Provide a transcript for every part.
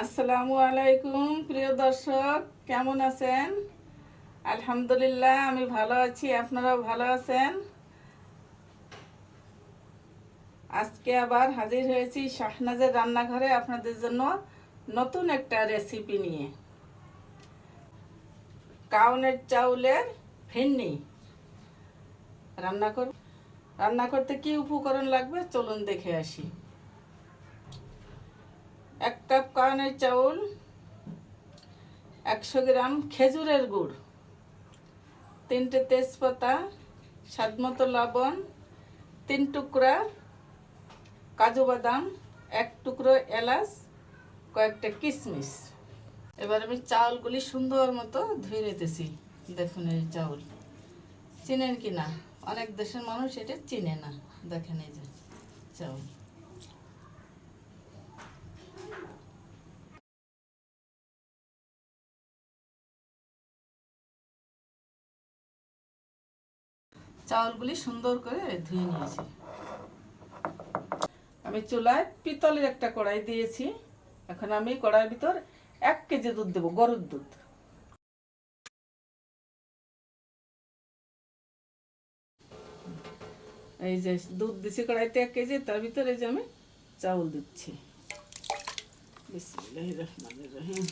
আসসালামু আলাইকুম, প্রিয় দর্শক, কেমন আছেন? আলহামদুলিল্লাহ, আমি ভালো আছি, আপনারাও ভালো আছেন? আজকে আবার হাজির হয়েছি শাহনাজের রান্নাঘরে আপনাদের জন্য নতুন একটা রেসিপি নিয়ে। কাউনের চাউলের ফিন্নি রান্না কর রান্না করতে কি উপকরণ লাগবে? চলুন দেখে আসি। এক কাপ কাউনের চাউল, একশো গ্রাম খেজুরের গুড়, তিনটে তেজপাতা স্বাদ মতো লবণ, তিন টুকরা কাজু বাদাম, এক টুকরো এলাচ, কয়েকটা কিশমিশ। এবার আমি চাউলগুলি সুন্দর মতো ধুয়ে নিতেছি, দেখুন এই চাউল। চিনেন কি না? অনেক দেশের মানুষ এটা চিনে না। দেখেন এই যে চাউল। চাউলগুলি সুন্দর করে ধুয়ে নিয়েছি। আমি চুলায় পিতলের একটা কড়াই দিয়েছি। এখন আমি কড়াইয়ের ভিতর এক কেজি দুধ দেবো, গরুর দুধ। এই যে দুধ দিছি কড়াইতে এক কেজি, তার ভিতরে যে আমি চাউল দিচ্ছি। বিসমিল্লাহির রহমানির রহিম।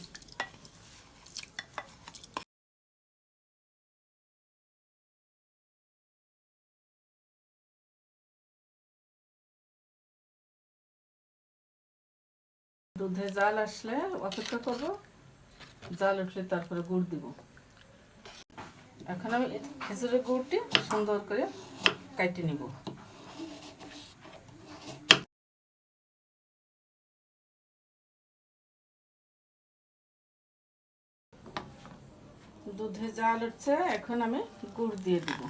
দুধে জাল আসলে অপেক্ষা করব। জাল উঠলে তারপরে গুড় দিব। এখন আমি খেজুরের গুড়টি সুন্দর করে কাটে নিব। দুধে জাল উঠছে, এখন আমি গুড় দিয়ে দিব।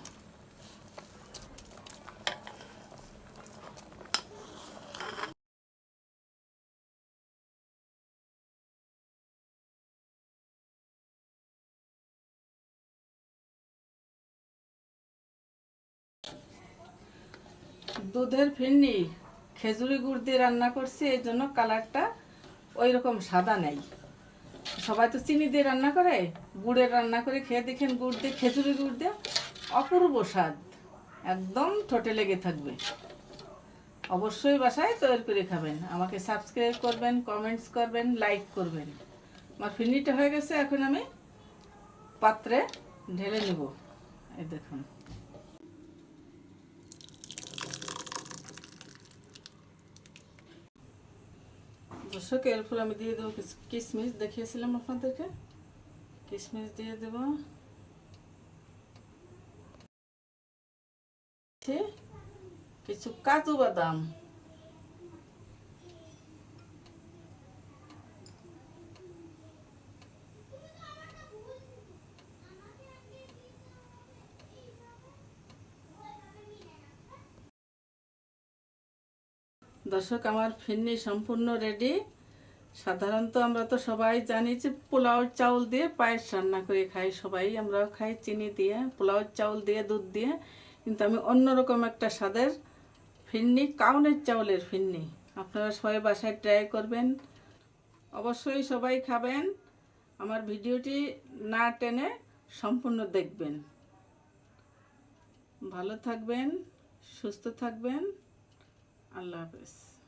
দুধের ফিরনি খেজুরি গুড় দিয়ে রান্না করছি, এই জন্য কালারটা ওই রকম সাদা নেই। সবাই তো চিনি দিয়ে রান্না করে, গুড়ের রান্না করে খেয়ে দেখেন গুড় দিয়ে খেজুরি গুড় দিয়ে অপূর্ব স্বাদ, একদম ঠোঁটে লেগে থাকবে। অবশ্যই বাসায় তৈরি করে খাবেন। আমাকে সাবস্ক্রাইব করবেন কমেন্টস করবেন লাইক করবেন। আমার ফিরনিটা হয়ে গেছে, এখন আমি পাত্রে ঢেলে নেব। এই দেখুন। দর্শক এরপর আমি দিয়ে দেবো কিশমিশ দেখিয়েছিলাম আপনাদেরকে। কিশমিশ দিয়ে দেব। কিছু কাজু বাদাম। দর্শক, আমার ফিরনি সম্পূর্ণ রেডি সাধারণত আমরা তো সবাই জানি যে পোলাও চাউল দিয়ে পায়েস রান্না করে খাই সবাই, আমরাও খাই চিনি দিয়ে পোলাও চাউল দিয়ে, দুধ দিয়ে। কিন্তু আমি অন্যরকম একটা স্বাদের ফিরনি, কাউনের চাউলের ফিরনি। আপনারা সবাই বাসায় ট্রাই করবেন। অবশ্যই সবাই খাবেন। আমার ভিডিওটি না টেনে সম্পূর্ণ দেখবেন। ভালো থাকবেন, সুস্থ থাকবেন। আল্লাহ হাফেজ